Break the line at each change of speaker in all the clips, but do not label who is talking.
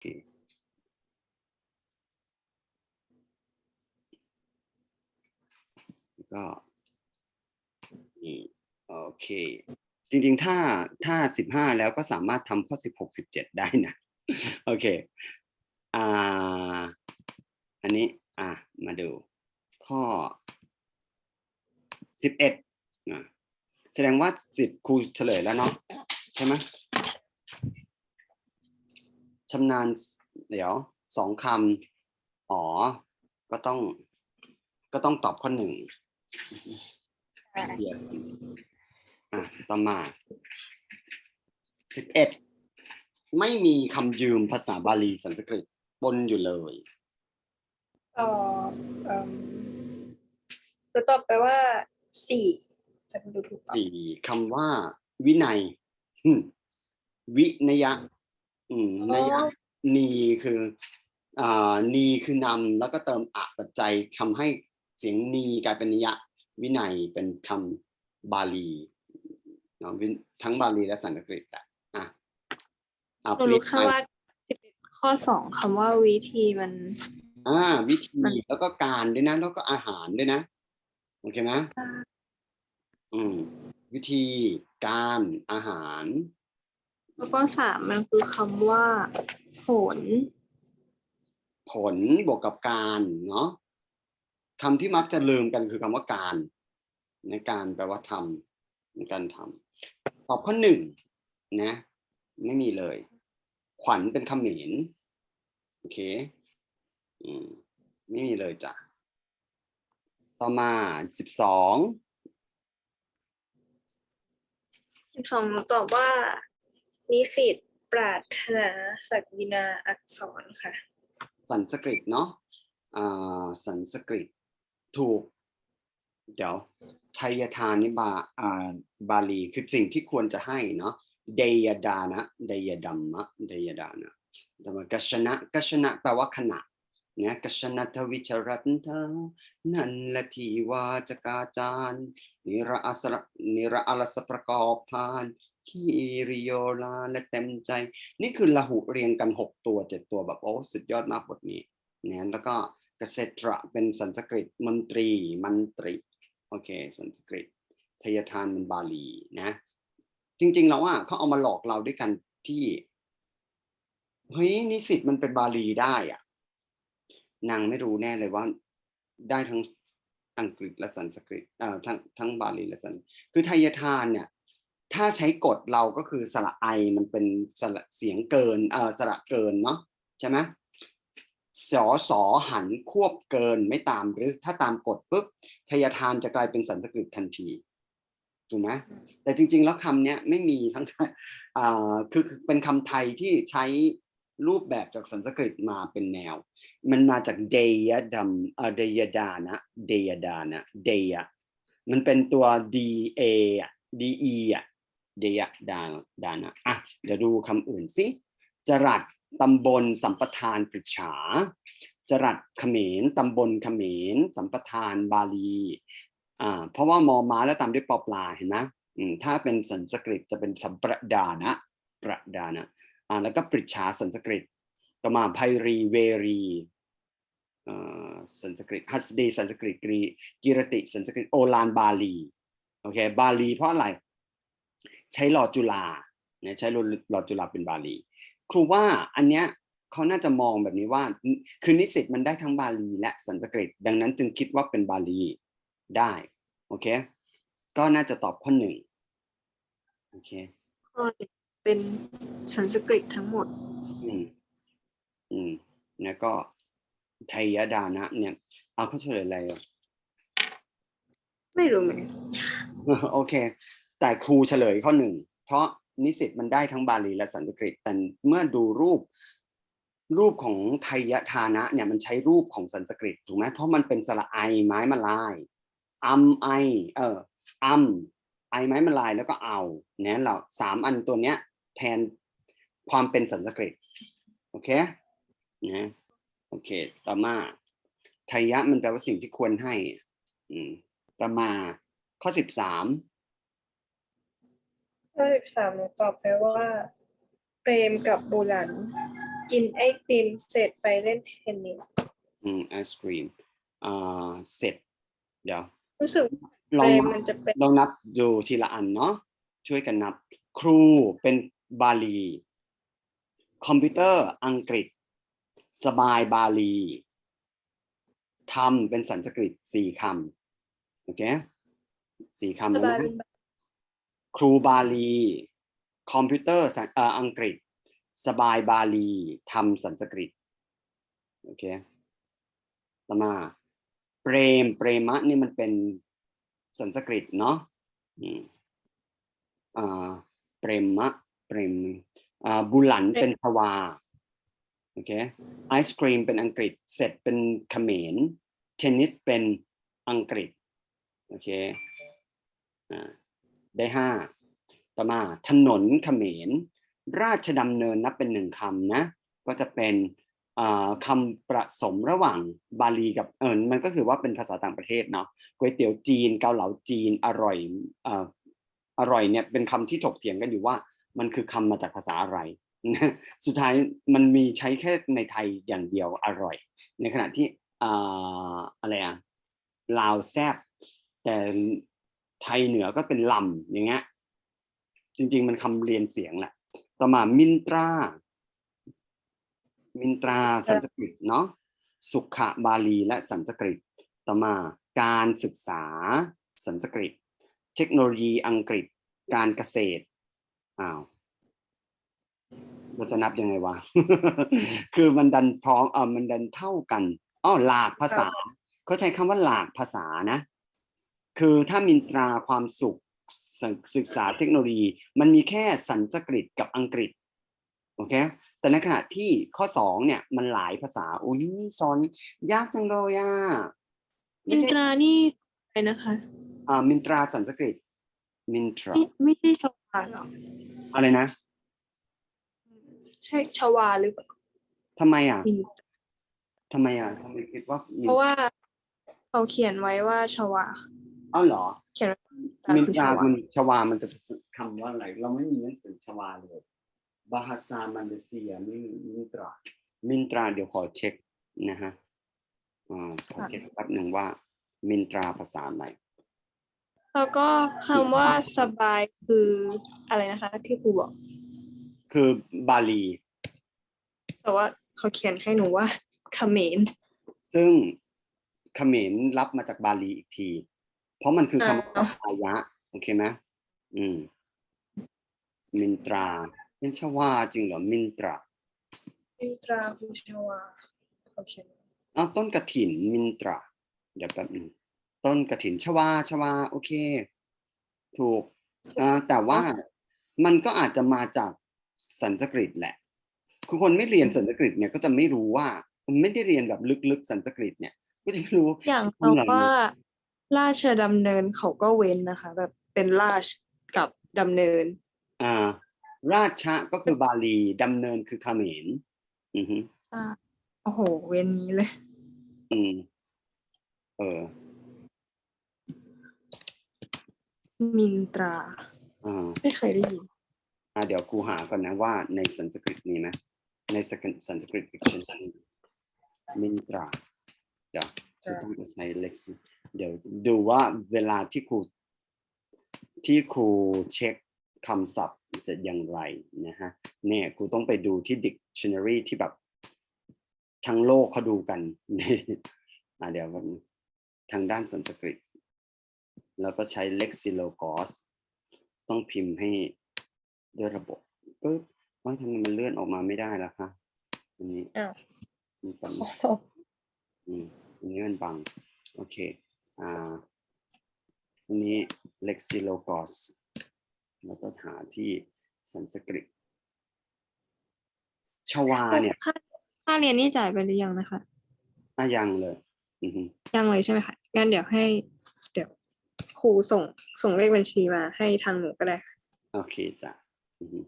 เคแล้วก็นี่โอเค จริงๆ ถ้าถ้าสิบห้าแล้วก็สามารถทำข้อสิบหกสิบเจ็ดได้นะ โอเค อ่า อันนี้ อะ มาดู ข้อสิบเอ็ดแสดงว่าสิบครูเฉลยแล้วเนาะใช่ไหม ชำนาญเดี๋ยวสองคำอ๋อ ก็ต้อง ก็ต้องตอบข้อหนึ่งเดี๋ยวอะต่อมาสิบเอ็ดไม่มีคำยืมภาษาบาลีสันสกฤตปนอยู่เลย
เอ่อเอิ่มจะตอบไปว่าสี่แต่ไม่รู้ถูกเปล่า
สี่คำว่า วินัยอืมวินยะ อืมนยะนีคืออ่านีคือนำแล้วก็เติมอะปัจจัยทำให้เสียงนีกลายเป็นนิยะ วินัยเป็นคำบาลีเนาะวินทั้งบาลีและสันสกฤตอะอะอะ
หนูรู้แค่ว่าสิบเอ็ดข้อสองคำว่าวิธีมัน
อ่า วิธี
มัน
แล้วก็การด้วยนะ แล้วก็อาหารด้วยนะ โอเคไหม อืมวิธีการอาหาร
แล้วก็สามมันคือคำว่า ผล
ผลบวกกับการเนาะคำที่มักจะลืมกันคือคำว่าการ ในการแปลว่าทำในการทำตอบข้อหนึ่งนะไม่มีเลย ขวัญเป็นคำเหมนโอเคอืมไม่มีเลยจ้ะต่อมาสิบสอง
สิบสองหนูตอบว่า นิสิตปรารถนาศักดินาอักษรค่ะ
สันสกฤตเนาะอ่าสันสกฤตถูก เดี๋ยวไทยทานนี่บาอ่าบาลีคือสิ่งที่ควรจะให้เนาะเดยดานะเดยดัมมะเดยดานะแต่ว่ากัชนะกัชนะแปลว่าขณะเนี่ยกัชนะทวิชรัตเธนันละทีวาจกาจารนิระอัสระนิระอัลสประกอบพาน ขีริโยลาและเต็มใจ นี่คือละหุเรียงกันหกตัวเจ็ดตัวแบบโอ้สุดยอดมากบทนี้เนี่ยแล้วก็เกษตรเป็นสันสกฤตมนตรีมันตรีโอเคสันสกฤตทยทานเป็นบาลีนะ จริงๆแล้วอะเขาเอามาหลอกเราด้วยกันที่เฮ้ยนิสิตมันเป็นบาลีได้อะนางไม่รู้แน่เลยว่าได้ทั้งอังกฤษและสันสกฤตเอ่อทั้งทั้งบาลีและสัน คือทยทานเนี่ย ถ้าใช้กฎเราก็คือสระไอมันเป็นสระเสียงเกินเออสระเกินเนาะใช่ไหมสอสอหันควบเกินไม่ตามหรือถ้าตามกฎปุ๊บทยทานจะกลายเป็นสันสกฤตทันทีถูกไหมแต่จริง ๆ แล้วคำเนี้ยไม่มีทั้งอ่าคือเป็นคำไทยที่ใช้รูปแบบจากสันสกฤตมาเป็นแนว มันมาจากเดยดัมเออเดยดานะเดยดานะเดยมันเป็นตัว D A อะ D E อะ เดียดาดานะอะเดี๋ยวดูคำอื่นสิจรัดตำบลสัมปทานปริจฉาจรัดเขมรตำบลเขมรสัมปทานบาลีอ่าเพราะว่ามอม้าแล้วตามด้วยปอปลาเห็นไหมอืมถ้าเป็นสันสกฤตจะเป็นสัมประดานะประดานะอ่าแล้วก็ปริจฉาสันสกฤตต่อมาไพรีเวรีอ่าสันสกฤตฮัสดีสันสกฤตกรีกิรติสันสกฤตโอลานบาลีโอเคบาลีเพราะอะไร ใช้หลอดจุฬาเนี่ยใช้หลอดจุฬาเป็นบาลี ครูว่าอันเนี้ยเขาน่าจะมองแบบนี้ว่าคือนิสิตมันได้ทั้งบาลีและสันสกฤต ดังนั้นจึงคิดว่าเป็นบาลีได้โอเค ก็น่าจะตอบข้อหนึ่งโอเค
ข้อหนึ่งเป็นสันสกฤตทั้งหมด
อืม อืม แล้วก็ไทยดานะ เนี่ย เอาเข้าเฉลยอะไรอะ
ไม่รู้เหมือนกัน
โอเค แต่ครูเฉลยข้อหนึ่ง เพราะนิสิตมันได้ทั้งบาลีและสันสกฤตแต่เมื่อดูรูปรูปของไทยทานะเนี่ยมันใช้รูปของสันสกฤตถูกไหมเพราะมันเป็นสระไอไม้มาลายอัมไอเอออัมไอไม้มาลายแล้วก็เอาเนี่ยเราสามอันตัวเนี้ยแทนความเป็นสันสกฤตโอเคนะโอเคต่อมาไทยะมันแปลว่าสิ่งที่ควรให้อืมต่อมาข้อสิบสาม
ข้อสิบสามหนูตอบไปว่า เปรมกับบุรัน กินไอติมเสร็จไปเล่นเทนนิส
อืมไอศครีมอ่าเสร็จ เดี๋ยว
รู้สึก
ล
เฟ
อง
รม
นับ
มันจะเป็น
ลองนับดูทีละอันเนาะช่วยกันนับ ครูเป็นบาลี คอมพิวเตอร์อังกฤษ สบายบาลีทำเป็นสันสกฤตสี่คำโอเคสี่คำ
ส
แล้ว
บาย
นะ
เป็น
ครูบาลี คอมพิวเตอร์สันเอ่ออังกฤษ สบายบาลีทำสันสกฤตโอเคต่อมาเปรมเปรมะนี่มันเป็นสันสกฤตเนาะอืมอ่าเปรมะเปรมอ่าบุหลันเป็นชวาโอเคไอศครีมเป็นอังกฤษเสร็จเป็นเขมรเทนนิสเป็นอังกฤษโอเคอ่า ได้ห้าต่อมาถนนเขมร ราชดำเนินนับเป็นหนึ่งคำนะ ก็จะเป็นคำประสมระหว่างบาลีกับเออมันก็คือว่าเป็นภาษาต่างประเทศเนาะก๋วยเตี๋ยวจีนเกาเหลาจีนอร่อยออร่อยเนี่ยเป็นคำที่ถกเถียงกันอยู่ว่า มันคือคำมาจากภาษาอะไร สุดท้ายมันมีใช้แค่ในไทยอย่างเดียวอร่อย ในขณะที่ออะไรอะลาวแซบแต่ ไทยเหนือก็เป็นลำอย่างเงี้ยจริง ๆ มันคำเรียนเสียงแหละต่อมามินตรา มินตราสันสกฤตเนาะสุขะบาลีและสันสกฤต ต่อมาการศึกษาสันสกฤต เทคโนโลยีอังกฤษ การเกษตรอ้าวเราจะนับยังไงวะ คือมันดันพร้อมเออมันดันเท่ากันอ้อหลากภาษา เขาใช้คำว่าหลากภาษานะ คือถ้ามินตราความสุขศศึกษาเทคโนโลยี มันมีแค่สันสกฤตกับอังกฤษโอเคแต่ในขณะที่ข้อสองเนี่ยมันหลายภาษาอุ้ยสอนยากจังเลยอะ
มิ
ไม่
น
ใช่
ตรานี่อะไรนะคะ
อ่ามินตราสันสกฤตมินตรา
ไม่ไม่ใช่ชวาหรอ
อะไรนะ
ใช่ชวาหรือเปล่า
ทำไมอะ
มิน
ทำไมอะทำไมคิดว่ามิน
เพราะว่าเขาเขียนไว้ว่าชวา
เอ้าเหรอ
เขียนไว้
มิน
คือ
ตรา
ชวา
มันชวา มันจะเป็นคำว่าอะไร เราไม่มีหนังสือชวาเลยบาฮาซามันเดเซียมินมินตรา มินตราเดี๋ยวขอเช็คนะฮะอ่าขอเช็คแป๊บหนึ่งว่า มินตราภาษาไหน
แล้วก็คำว่าสบายคืออะไรนะคะ ที่ครูบอก
คือบาลี
แต่ว่าเขาเขียนให้หนูว่าเขมร
ซึ่งเขมรรับมาจากบาลีอีกที เพราะมันคือคำว่า
อ่า
อายะโอเคไหมอืม มินตราเป็นชวาจริงเหรอมินตรา
มินตราคือชวาเขาเขียน
อ้าวต้นกระถินมินตราเดี๋ยวแป๊บหนึงต้นกระถินชวาชวา โอเค ถูกอ่าแต่ว่ามันก็อาจจะมาจากสันสกฤตแหละคือคนไม่เรียนสันสกฤตเนี่ยก็จะไม่รู้ว่า มันไม่ได้เรียนแบบลึกๆสันสกฤตเนี่ย ก็จะไม่รู้
อย่าง
เท่า
คำ
ไหร่
ว่า ราชดำเนินเขาก็เว้นนะคะ แบบเป็นราชกับดำเนิน
อ่า ราชะก็คือบาลีดำเนินคือเขมรอือฮึ
อ่าโอ้โห เว้นนี้เลย
อืมเออ
มินตรา
อ่า
ไม่เคยได้ยิน
อ่าเดี๋ยวครูหาก่อนนะว่าในสันสกฤตมีไหมในสันสกฤตดิกชันนารีมินตราเดี๋ยวครูต้องใช้เล็กซิ เดี๋ยวดูว่าเวลาที่ครูที่ครูเช็คคำศัพท์จะอย่างไรนะฮะเนี่ยครูต้องไปดูที่ dictionary ที่แบบทั้งโลกเขาดูกันอ่าเดี๋ยวทางด้านสันสกฤต แล้วก็ใช้ lexilogos ต้องพิมพ์ให้ด้วยระบบปึ๊บว่าทำไมมันเลื่อนออกมาไม่ได้ล่ะคะอันนี้
อ้าว
มีปัญ
ขอ
หา
สอบ
อืมอันนี้มันบัง โอเค อ่าอันนี้ lexilogos แล้วก็หาที่สันสกฤตชวาเนี่ย
ค่าค่าเรียนนี่จ่ายไปหรือยังนะคะ
อะยังเลยอือฮึ
ยังเลยใช่ไหมคะงั้นเดี๋ยวให้ เดี๋ยวครูส่งส่งเลขบัญชีมาให้ทางหนูก็ได้ค่ะ
โอเคจ้ะอือฮึ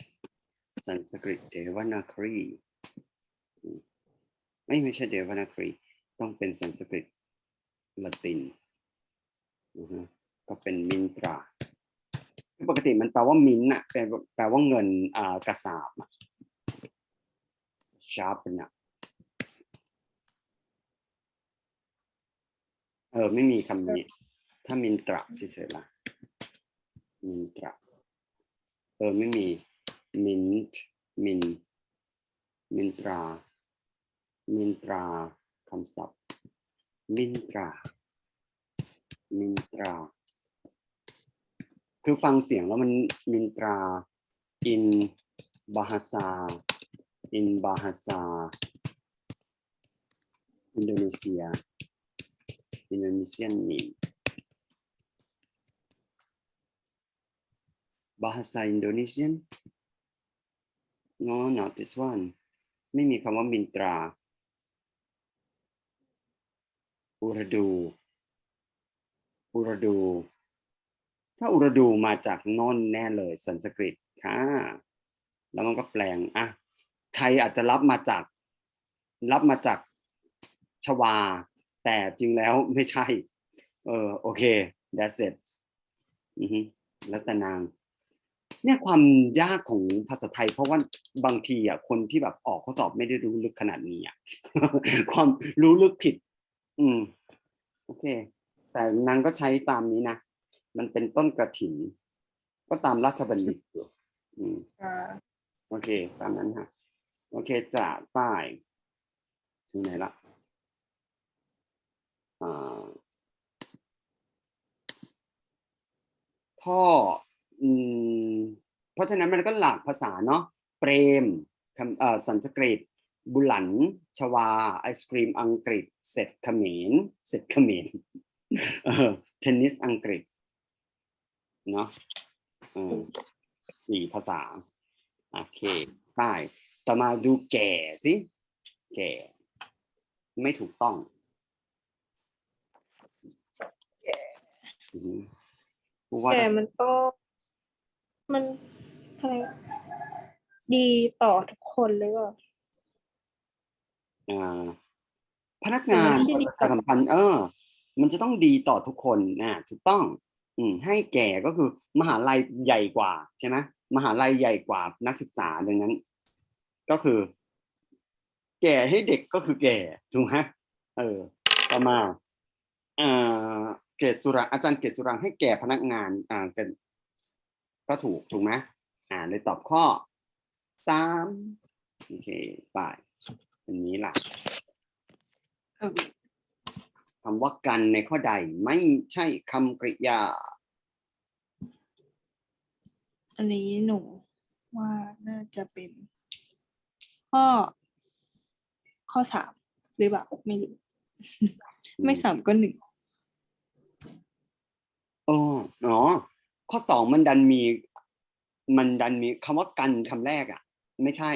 สันสกฤตเดวนาครีอืมไม่ไม่ใช่เดวนาครี ต้องเป็นสันสกฤตละติน อือฮึก็เป็นมินตราปกติมันแปลว่ามินท์น่ะแปลว่าแปลว่าเงินอ่ากระสาบช sharpen อะเออไม่มีคำนี้ ถ้ามินตราเฉยๆละมินตราเออไม่มีมินมินมินตรามินตราคำศัพท์มินตรา มินตรา คือฟังเสียงแล้วมันมินตรา อินบาฮาซา อินบาฮาซา อินโดนีเซีย อินโดนีเซียนมีบาฮาซาอินโดนีเซียน no not this one ไม่มีคำว่ามินตราอุรดู อุรดู ถ้าอุรดูมาจากนอนแน่เลยสันสกฤตค่ะ แล้วมันก็แปลงอะไทยอาจจะรับมาจาก รับมาจากชวา แต่จริงแล้วไม่ใช่ เออโอเค that's it อือฮึแล้วแต่นางเนี่ยความยากของภาษาไทย เพราะว่าบางทีอะคนที่แบบออกข้อสอบไม่ได้รู้ลึกขนาดนี้อะความรู้ลึกผิด อืมโอเค แต่นางก็ใช้ตามนี้นะ มันเป็นต้นกระถินก็ตามราชบัณฑิตอยู่อืม
อ่า
โอเค ตามนั้นฮะ โอเคจ่าป้ายถึงไหนละอ่าพ่ออืมเพราะฉะนั้นมันก็หลากภาษาเนาะเปรมคำเอ่อสันสกฤต บุหลัน ชวา ไอศครีมอังกฤษ เสร็จเขมร เสร็จเขมร เออเทนนิสอังกฤษเนาะเออสี่ภาษา โอเคได้ต่อมาดูแก่สิ แก่ ไม่ถูกต้อง
แก่
อือฮึเพราะว่า
แต่มันก็มันอะไรดีต่อทุกคนเลยว่า
อ่าพนักงาน
ไม่ใช่ดี
ประชาสัมพันธ์เออ มันจะต้องดีต่อทุกคนนะถูกต้อง อืมให้แก่ก็คือมหาลัยใหญ่กว่าใช่ไหมมหาลัยใหญ่กว่านักศึกษาดังนั้น ก็คือ แก่ให้เด็กก็คือแก่ถูกไหมเออต่อมาอ่าเกศสุรังอาจารย์เกศสุรังให้แก่พนักงานอ่ากันก็ถูกถูกไหมอ่าเลยตอบข้อสามโอเคไปอันนี้ล่ะ คำว่ากันในข้อใดไม่ใช่คำกริยา
อันนี้หนูว่าน่าจะเป็น ข้อ ข้อสามหรือเปล่าไม่รู้ ไม่สามก็หนึ่ง
อ๋ออ๋อข้อสองมันดันมี มันดันมีคำว่ากันคำแรกอะ ไม่ใช่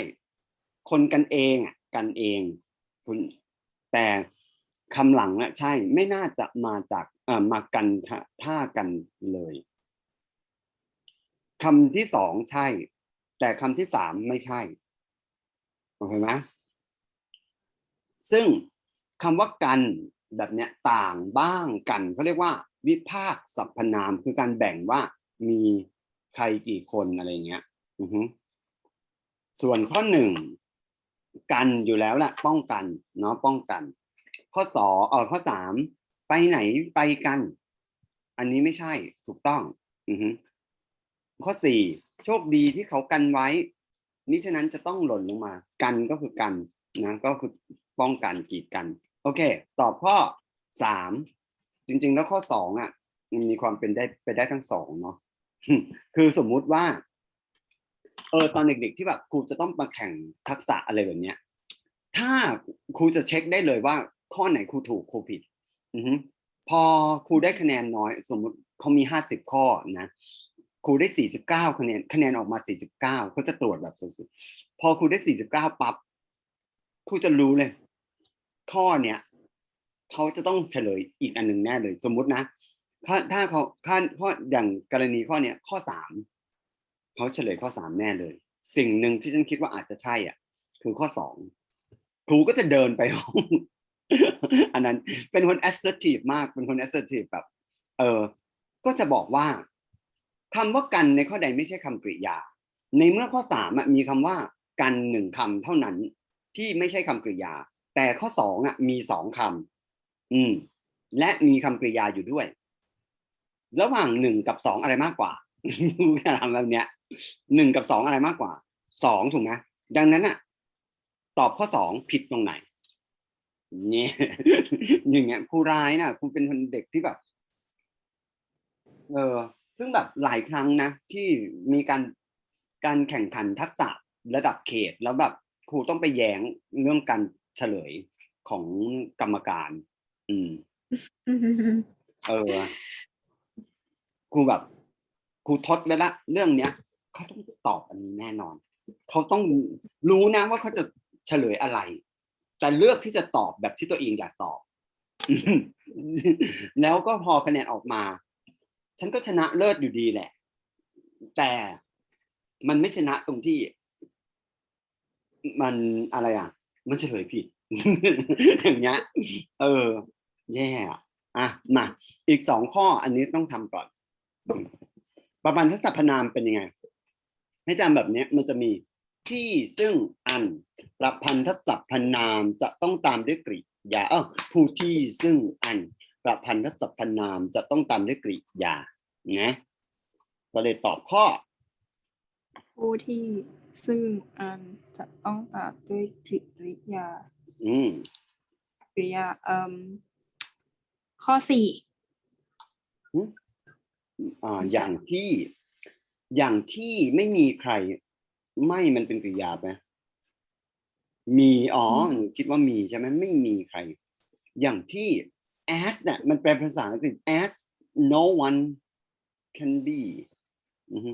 คนกันเองอะ กันเอง คุณ แต่ คำหลังอะใช่ไม่น่าจะมาจากเอ่อมากันท่ากันเลยคำที่สองใช่ แต่คำที่สามไม่ใช่โอเคไหมซึ่งคำว่ากันแบบเนี้ยต่างบ้างกันเขาเรียกว่า วิภาคสรรพนามคือการแบ่งว่ามีใครกี่คนอะไรเงี้ยส่วนข้อหนึ่งกันอยู่แล้วแหละป้องกันเนาะป้องกัน ข้อสองเออข้อสามไปไหนไปกัน อันนี้ไม่ใช่ถูกต้อง อือฮึข้อสี่โชคดีที่เขากันไว้มิฉะนั้นจะต้องหล่นลงมา กันก็คือกันนะก็คือป้องกันกีดกัน โอเค ตอบข้อสามจริง ๆ แล้วข้อสองอะมันมีความเป็นได้ไปได้ทั้งสองเนาะคือสมมุติว่า เออตอนเด็ก ๆ ที่แบบครูจะต้องมาแข่งทักษะอะไรแบบเนี้ย ถ้าครูจะเช็คได้เลยว่า ข้อไหนครูถูกครูผิดอือฮึพอครูได้คะแนนน้อย สมมติเขามีห้าสิบข้อนะครูได้สี่สิบเก้าคะแนนคะแนนออกมาสี่สิบเก้าเขาจะตรวจแบบสุดๆพอครูได้สี่สิบเก้าปั๊บครูจะรู้เลย ข้อเนี้ยเขาจะต้องเฉลยอีกอันหนึ่งแน่เลย สมมุตินะถ้าถ้าเขาถ้าข้ออย่างกรณีข้อเนี้ยข้อสามเขาเฉลยข้อสามแน่เลย สิ่งหนึ่งที่ฉันคิดว่าอาจจะใช่อะ คือข้อสองครูก็จะเดินไปห้อง อันนั้นเป็นคน assertive มากเป็นคน assertive แบบ เออ ก็จะบอกว่าคำว่ากันในข้อใดไม่ใช่คำกริยา ในเมื่อข้อสามมีคำว่ากันหนึ่งคำเท่านั้น ที่ไม่ใช่คำกริยา แต่ข้อสองอะมีสองคำอืม และมีคำกริยาอยู่ด้วย ระหว่างหนึ่งกับสองอะไรมากกว่าถามแบบเนี้ยหนึ่งกับสองอะไรมากกว่าสองถูกไหมดังนั้นอะ ตอบข้อสองผิดตรงไหน เนี่ยอย่างเงี้ยครูร้ายนะครูเป็นคนเด็กที่แบบ เออซึ่งแบบหลายครั้งนะที่มีการการแข่งขันทักษะระดับเขต แล้วแบบครูต้องไปแย้งเรื่องการเฉลยของกรรมการ อืม เออครูแบบครูทดไว้ละเรื่องเนี้ยเขาต้องตอบอันนี้แน่นอน เขาต้องรู้นะว่าเขาจะเฉลยอะไร แต่เลือกที่จะตอบแบบที่ตัวเองอยากตอบ แล้วก็พอคะแนนออกมา ฉันก็ชนะเลิศอยู่ดีแหละ แต่มันไม่ชนะตรงที่ มันอะไรอะ มันเฉลยผิด อย่างเงี้ย เออ แย่อะอะมาอีกสองข้ออันนี้ต้องทำก่อน ประพันธสรรพนามเป็นยังไง ให้จำแบบเนี้ยมันจะมี ที่ซึ่งอันประพันธสรรพนามจะต้องตามด้วยกริยาเออผู้ที่ซึ่งอันประพันธสรรพนามจะต้องตามด้วยกริยานะก็เลยตอบข้อ
ผู้ที่ซึ่งอันจะต้องตามด้วยกริยา
อืม
กริยาเอ่มข้อสี่
อ่า
ไม่ใช่
อย่างที่ อย่างที่ไม่มีใคร ไม่มันเป็นกริยาไหมมีอ๋อหนูคิดว่ามีใช่ไหมไม่มีใคร อย่างที่ as เนี่ยมันแปลภาษาอังกฤษ as no one can be อือฮึ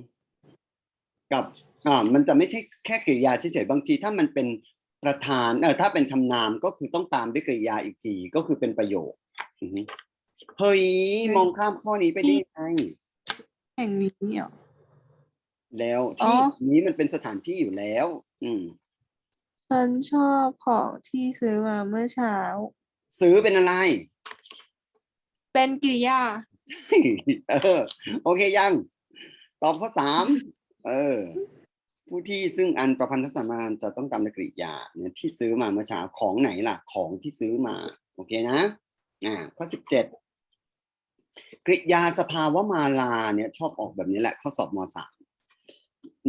กับอ่ามันจะไม่ใช่แค่กริยาเฉยๆบางที ถ้ามันเป็นประธานเออถ้าเป็นคำนามก็คือต้องตามด้วยกริยาอีกทีก็คือเป็นประโยคอือฮึเฮ้ยมองข้ามข้อนี้ไปได้ยังไง
แห่งนี้เหรอ
แล้ว
อ๋
ที่
อ
นี้มันเป็นสถานที่อยู่แล้ว อืม
ฉันชอบของที่ซื้อมาเมื่อเช้า
ซื้อเป็นอะไร
เป็นกริยา
เออ โอเคยัง ตอบข้อสามเออ ผู้ที่ซึ่งอันประพันธสัมมานจะต้องตามด้วยกริยาเนี่ยที่ซื้อมาเมื่อเช้าของไหนล่ะ ของที่ซื้อมา โอเคนะ อ่า ข้อสิบเจ็ดกริยาสภาวะมาลาเนี่ย ชอบออกแบบนี้แหละ ข้อสอบมสาม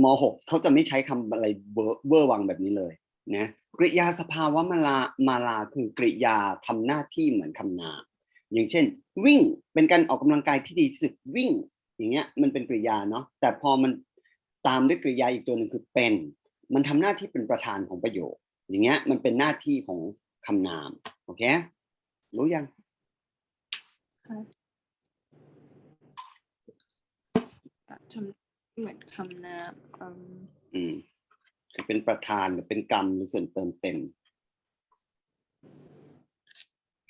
มหกเขาจะไม่ใช้คำอะไรเวอร์เวอร์วังแบบนี้เลยนะกริยาสภาวะมาลามาลาคือกริยาทำหน้าที่เหมือนคำนาม อย่างเช่น วิ่งเป็นการออกกำลังกายที่ดีที่สุดวิ่ง อย่างเงี้ยมันเป็นกริยาเนาะแต่พอมันตามด้วยกริยาอีกตัวหนึ่งคือเป็น มันทำหน้าที่เป็นประธานของประโยค อย่างเงี้ยมันเป็นหน้าที่ของคำนามโอเครู้ยัง
ทำ เหมือนคำนามอืม
อืมคือเป็นประธานหรือเป็นกรรมหรือส่วนเติมเต็ม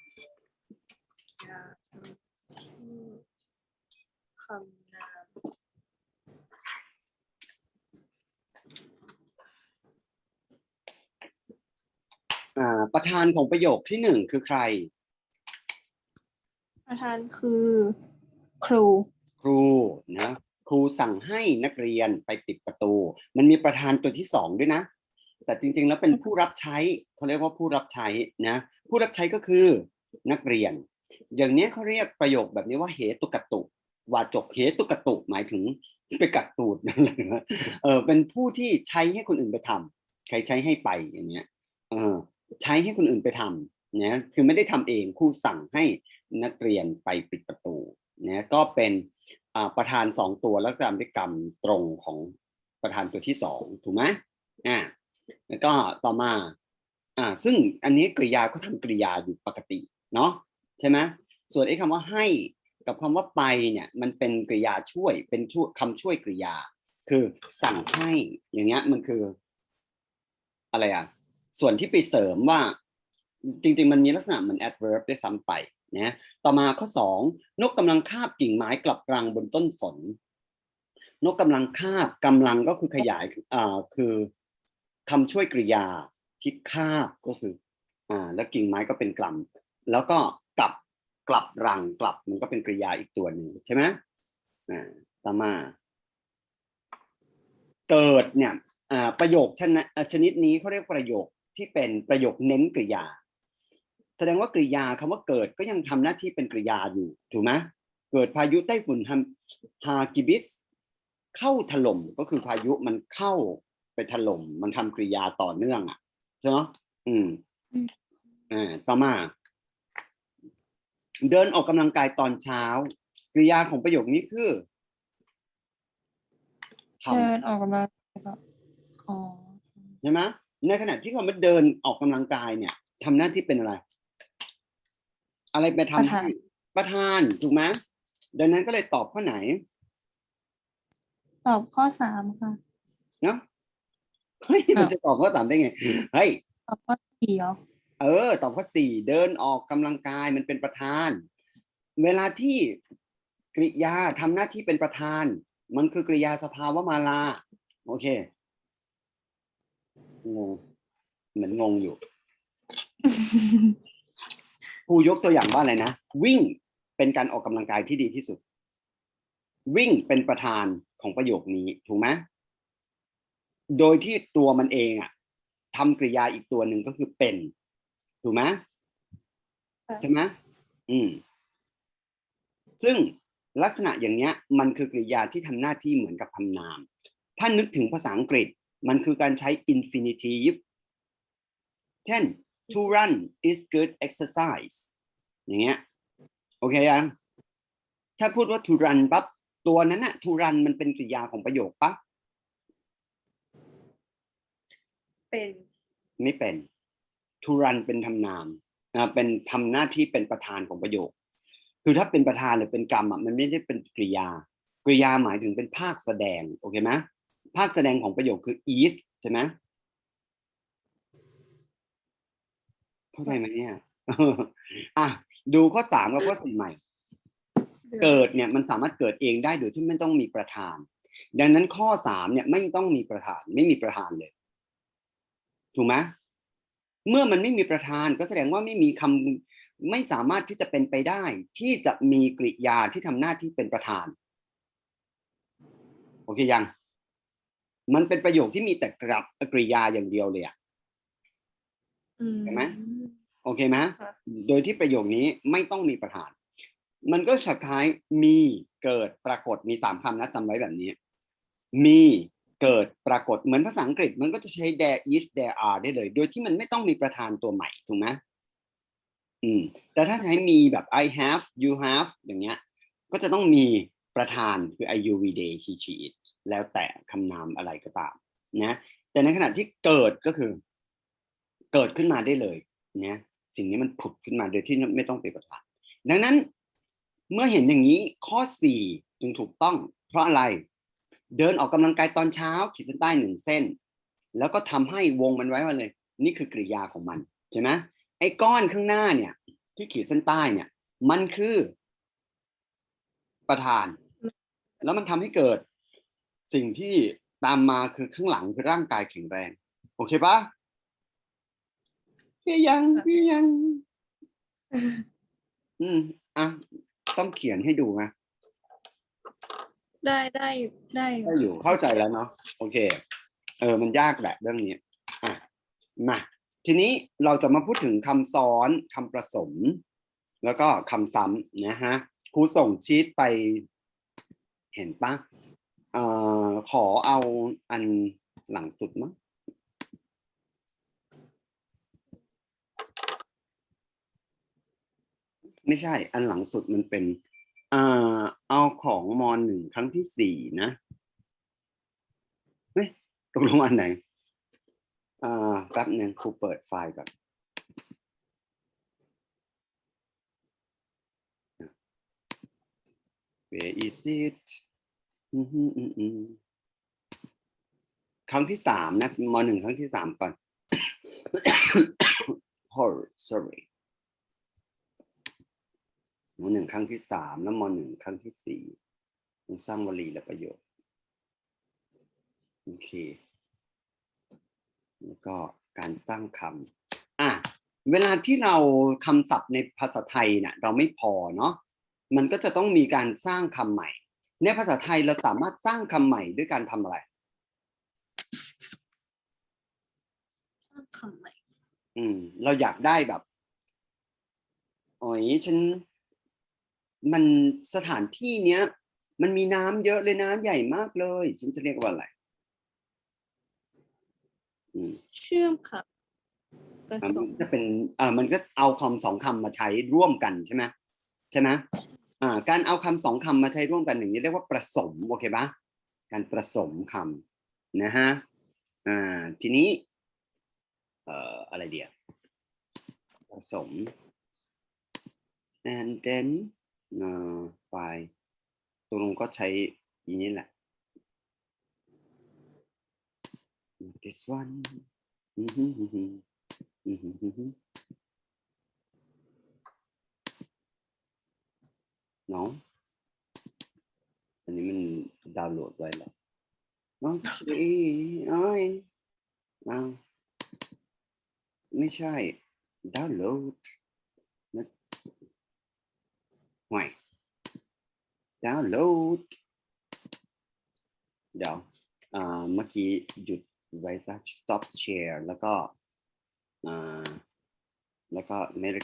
กริยาทำที่คำนาม
อ่าประธานของประโยคที่หนึ่งคือใคร
ประธานคือ ครู
ครูนะ ครูสั่งให้นักเรียนไปปิดประตู มันมีประธานตัวที่สองด้วยนะ แต่จริงๆแล้วเป็นผู้รับใช้เขาเรียกว่าผู้รับใช้นะผู้รับใช้ก็คือนักเรียน อย่างเนี้ยเขาเรียกประโยคแบบนี้ว่าเหตุกตุวาจกเหตุกตุหมายถึงไปกัดตูดนั่นแหละนะเออเป็นผู้ที่ใช้ให้คนอื่นไปทำใครใช้ให้ไปอย่างเงี้ยเออใช้ให้คนอื่นไปทำเนี่ยคือไม่ได้ทำเองครูสั่งให้นักเรียนไปปิดประตูเนี่ยก็เป็นอ่า ประธานสองตัวแล้วตามด้วยกรรมตรงของประธานตัวที่สองถูกไหมอ่าแล้วก็ต่อมาอ่าซึ่งอันนี้กริยาก็ทำกริยาอยู่ปกติเนาะใช่ไหมส่วนไอ้คำว่าให้กับคำว่าไปเนี่ยมันเป็นกริยาช่วยเป็นช่วยคำช่วยกริยา คือสั่งให้อย่างเงี้ยมันคือ อะไรอะส่วนที่ไปเสริมว่า จริง ๆ มันมีลักษณะเหมือน adverb ด้วยซ้ำไปนะ ต่อมาข้อสองนกกำลังคาบกิ่งไม้กลับรังบนต้นสน นกกำลังคาบกำลังก็คือขยายอ่าคือคำช่วยกริยาที่คาบก็คืออ่าแล้วกิ่งไม้ก็เป็นกลัมแล้วก็กลับกลับรังกลับมันก็เป็นกริยาอีกตัวหนึ่งใช่ไหมอ่าต่อมา เกิดเนี่ยประโยคชนะชนิดนี้เขาเรียกประโยคที่เป็นประโยคเน้นกริยา แสดงว่ากริยาคำว่าเกิดก็ยังทำหน้าที่เป็นกริยาอยู่ถูกไหมเกิดพายุไต้ฝุ่นฮามฮากิบิส เข้าถล่มก็คือพายุมันเข้าไปถล่มมันทำกริยาต่อเนื่องอะใช่ไหมอืม
อืม
อ่าต่อมา เดินออกกำลังกายตอนเช้า กริยาของประโยคนี้คือทำ
เดินออกกำลังกายก็อ๋อ
ใช่ไหมในขณะที่เขามาเดินออกกำลังกายเนี่ยทำหน้าที่เป็นอะไร อะไรไปทำให้ประธานถูกไหมดังนั้นก็เลยตอบข้อไหน
ตอบข้อสามค่ะ
เนาะเฮ้ยมันจะตอบข้อสามได้ไงเฮ้ย
ตอบข้อสี่เหรอ
เออ ตอบข้อสี่เดินออกกำลังกายมันเป็นประธาน เวลาที่กริยาทำหน้าที่เป็นประธาน มันคือกริยาสภาวะมาลา โอเคงงเหมือนงงอยู่ ครูยกตัวอย่างว่าอะไรนะ วิ่งเป็นการออกกำลังกายที่ดีที่สุด วิ่งเป็นประธานของประโยคนี้ถูกไหมโดยที่ตัวมันเองอะทำกริยาอีกตัวหนึ่งก็คือเป็น ถูกไหม
ค่ะ
ใช่ไหมอืม ซึ่งลักษณะอย่างเนี้ย มันคือกริยาที่ทำหน้าที่เหมือนกับคำนาม ถ้านึกถึงภาษาอังกฤษ มันคือการใช้ infinitive เช่น to run is good exercise อย่างเงี้ยโอเคยังถ้าพูดว่า to run ปั๊บตัวนั้นอะ to run มันเป็นกริยาของประโยคปั๊บ
เป็น
ไม่เป็น to run เป็นทำนามอ่าเป็นทำหน้าที่เป็นประธานของประโยค คือถ้าเป็นประธานหรือเป็นกรรมอะมันไม่ได้เป็นกริยากริยาหมายถึงเป็นภาคแสดงโอเคไหมภาคแสดงของประโยคคือ is ใช่ไหม เข้าใจไหมเนี่ยอะดูข้อสามกับข้อสี่ใหม่ เกิดเนี่ยมันสามารถเกิดเองได้โดยที่ไม่ต้องมีประธาน ดังนั้นข้อสามเนี่ยไม่ต้องมีประธาน ไม่มีประธานเลย ถูกไหมเมื่อมันไม่มีประธานก็แสดงว่าไม่มีคำไม่สามารถที่จะเป็นไปได้ ที่จะมีกริยาที่ทำหน้าที่เป็นประธาน โอเคยัง มันเป็นประโยคที่มีแต่กรับกริยาอย่างเดียวเลยอะ
อืม
เห็นไหมโอเคไหม
ค่ะ
โดยที่ประโยคนี้ไม่ต้องมีประธาน มันก็สุดท้ายมีเกิดปรากฏมีสามคำนะจำไว้แบบนี้ มีเกิดปรากฏเหมือนภาษาอังกฤษ มันก็จะใช้ there is there are ได้เลย โดยที่มันไม่ต้องมีประธานตัวใหม่ถูกไหมอืม แต่ถ้าใช้มีแบบ I have you have อย่างเงี้ย ก็จะต้องมีประธานคือ I you we they he she it แล้วแต่คำนามอะไรก็ตามนะ แต่ในขณะที่เกิดก็คือ เกิดขึ้นมาได้เลยนะ สิ่งนี้มันผุดขึ้นมาโดยที่ไม่ต้องเป็นประธานดังนั้นเมื่อเห็นอย่างนี้ข้อสี่จึงถูกต้อง เพราะอะไร เดินออกกำลังกายตอนเช้า ขีดเส้นใต้หนึ่งเส้น แล้วก็ทำให้วงมันไว้มาเลย นี่คือกริยาของมันใช่ไหมไอ้ก้อนข้างหน้าเนี่ย ที่ขีดเส้นใต้เนี่ย มันคือ ประธาน แล้วมันทำให้เกิด สิ่งที่ตามมาคือข้างหลังคือร่างกายแข็งแรง โอเคปะ พี่ยังพี่ยัง อืมอะต้องเขียนให้ดูนะ
ได้ได้ได้อยู่
ได้อยู่เข้าใจแล้วเนาะโอเค เออ มันยากแหละเรื่องนี้อะมาทีนี้เราจะมาพูดถึงคำซ้อนคำประสม แล้วก็คำซ้ำนะฮะครูส่งชีตไป เห็นปะเอ่อขอเอาอันหลังสุดมั้ง ไม่ใช่ อันหลังสุดมันเป็นอ่าเอาของมอหนึ่งครั้งที่สี่นะเฮ้ยตกลงอันไหนอ่าแป๊บหนึ่งครูเปิดไฟล์ก่อน Where is it ครั้งที่สามนะมหนึ่งครั้งที่สามก่อน oh sorry มหนึ่งครั้งที่สามแล้วมหนึ่งครั้งที่สี่ต้องสร้างวลีและประโยคโอเค แล้วก็การสร้างคำอะเวลาที่เราคำศัพท์ในภาษาไทยเนี่ยเราไม่พอเนาะมันก็จะต้องมีการสร้างคำใหม่ ในภาษาไทยเราสามารถสร้างคำใหม่ด้วยการทำอะไร
สร้างคำใหม่
อืม เราอยากได้แบบโอ้ยฉัน มันสถานที่เนี้ย มันมีน้ำเยอะเลยนะใหญ่มากเลย ฉันจะเรียกว่าอะไรอืม
เชื่อมค่ะผ
อะ
ส
มัน
ม
จะเป็นอ่ามันก็เอาคำสองคำมาใช้ร่วมกันใช่ไหมใช่ไหมอ่า การเอาคำสองคำมาใช้ร่วมกันอย่างนี้เรียกว่าผสมโอเคปะการผสมคำนะฮะอ่าทีนี้ เอ่ออะไรเดียวผสม and then เอ่อไปตกลงก็ใช้อีนี้แหละ this one อือหือหือหืออืมฮึฮึฮึน้อง อันนี้มันดาวน์โหลดไว้แล้วโอเคเอ้ยอ้าวไม่ใช่ ดาวน์โหลด ห่วยดาวน์โหลด เดี๋ยวเมื่อกี้หยุดไว้ซะ stop share แล้วก็แล้วก็ไม่ได้